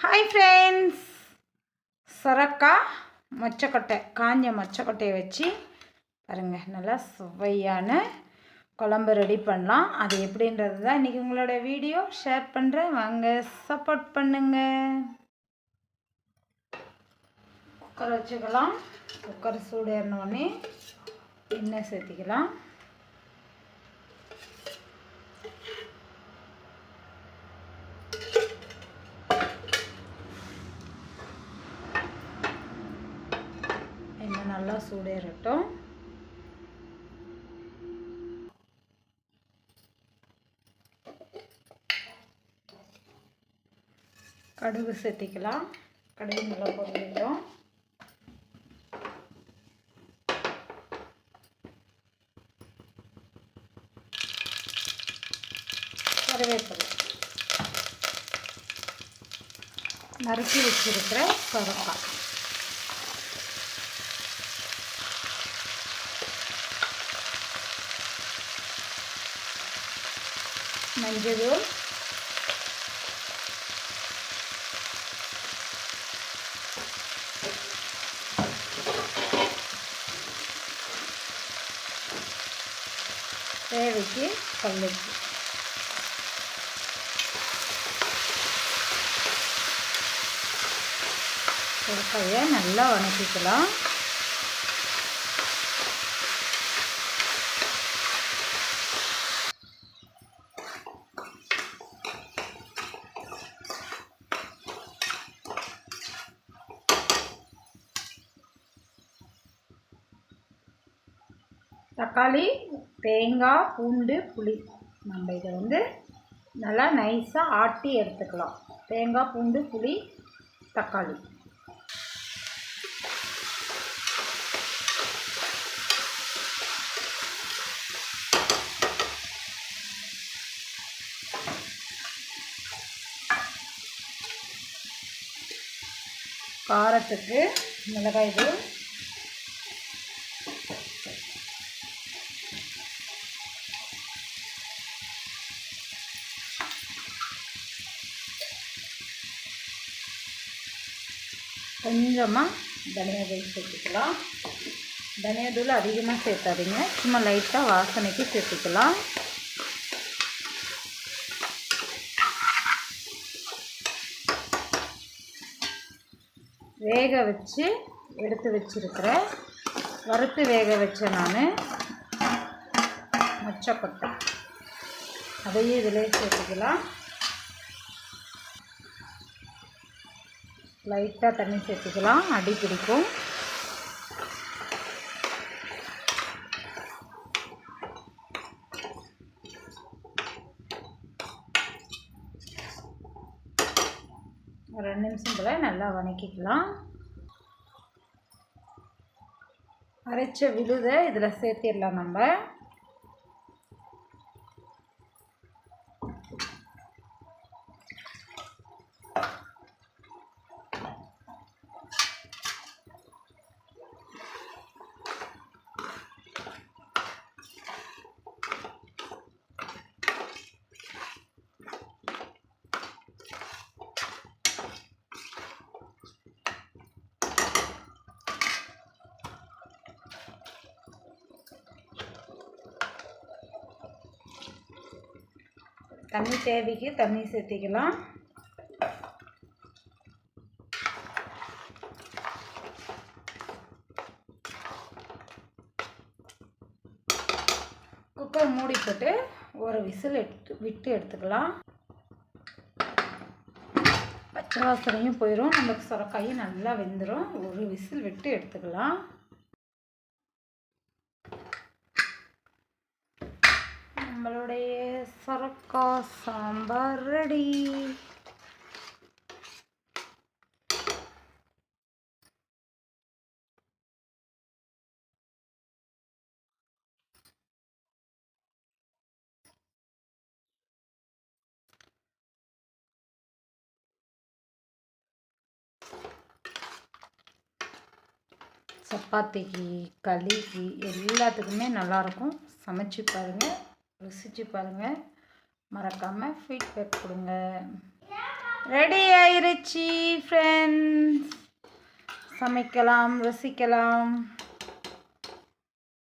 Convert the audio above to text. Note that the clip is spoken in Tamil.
ஹாய் ஃப்ரெண்ட்ஸ் சொரக்கா மொச்சக்கொட்டை காஞ்ச மொச்சக்கொட்டையை வச்சு பாருங்கள் நல்லா சுவையான குழம்பு ரெடி பண்ணலாம். அது எப்படின்றது தான் இன்றைக்கி உங்களோட வீடியோ ஷேர் பண்ணுறேன் வாங்க சப்போர்ட் பண்ணுங்கள் குக்கர் வச்சுக்கலாம். குக்கர் சூடு ஏறினோடனே எண்ணெய் சேர்த்திக்கலாம் எண்ணெய் நல்லா சூடேறட்டும். கடுகு சேர்த்திக்கலாம் கடுகு நல்லா பொருளிட்டோம் கருவேப்பிலை. நறுக்கி வச்சிருக்கிற சொரக்காய் மஞ்சள் தேவைக்கு கல்லுக்கு சுரக்காயை நல்லா வணக்கிக்கலாம். தக்காளி தேங்காய் பூண்டு புளி. நம்ம இதை வந்து நல்லா நைஸாக ஆட்டி எடுத்துக்கலாம். தேங்காய் பூண்டு புளி தக்காளி. காரத்துக்கு மிளகாய் தூள் கொஞ்சமாக தனியா தூள் சேர்த்துக்கலாம். தனியா தூள் அதிகமாக சேர்த்தாதீங்க சும்மா லைட்டாக வாசனைக்கு சேர்த்துக்கலாம். வேக வச்சு எடுத்து வச்சுருக்கிறேன் வறுத்து வேக வச்சேன் நான் மொச்சக்கொட்டை அதையும் இதிலே சேர்த்துக்கலாம். லைட்டாக தண்ணி சேர்த்துக்கலாம். அடி பிடிக்கும். ரெண்டு நிமிஷம் போல் நல்லா வணக்கிக்கலாம். அரைச்ச விழுதை இதில் சேர்த்திடலாம் நம்ம. தண்ணி தேவைக்கு தண்ணி சேர்த்திக்கலாம். குக்கர் மூடி போட்டு ஒரு விசில் எடுத்து விட்டு எடுத்துக்கலாம். பச்சை வாசனையும் போயிடும் நமக்கு சுரக்காயும் நல்லா வெந்துடும் ஒரு விசில் விட்டு எடுத்துக்கலாம். நம்மளுடைய சரக்கா சாம்பார் ரெடி. சப்பாத்திக்கு களிக்கு எல்லாத்துக்குமே நல்லாயிருக்கும். சமைச்சு பாருங்கள் ருசிச்சு பாருங்கள் மறக்காமல் ஃபீட்பேக் கொடுங்க. ரெடி ஆயிருச்சு ஃப்ரெண்ட்ஸ் சமைக்கலாம் ருசிக்கலாம்.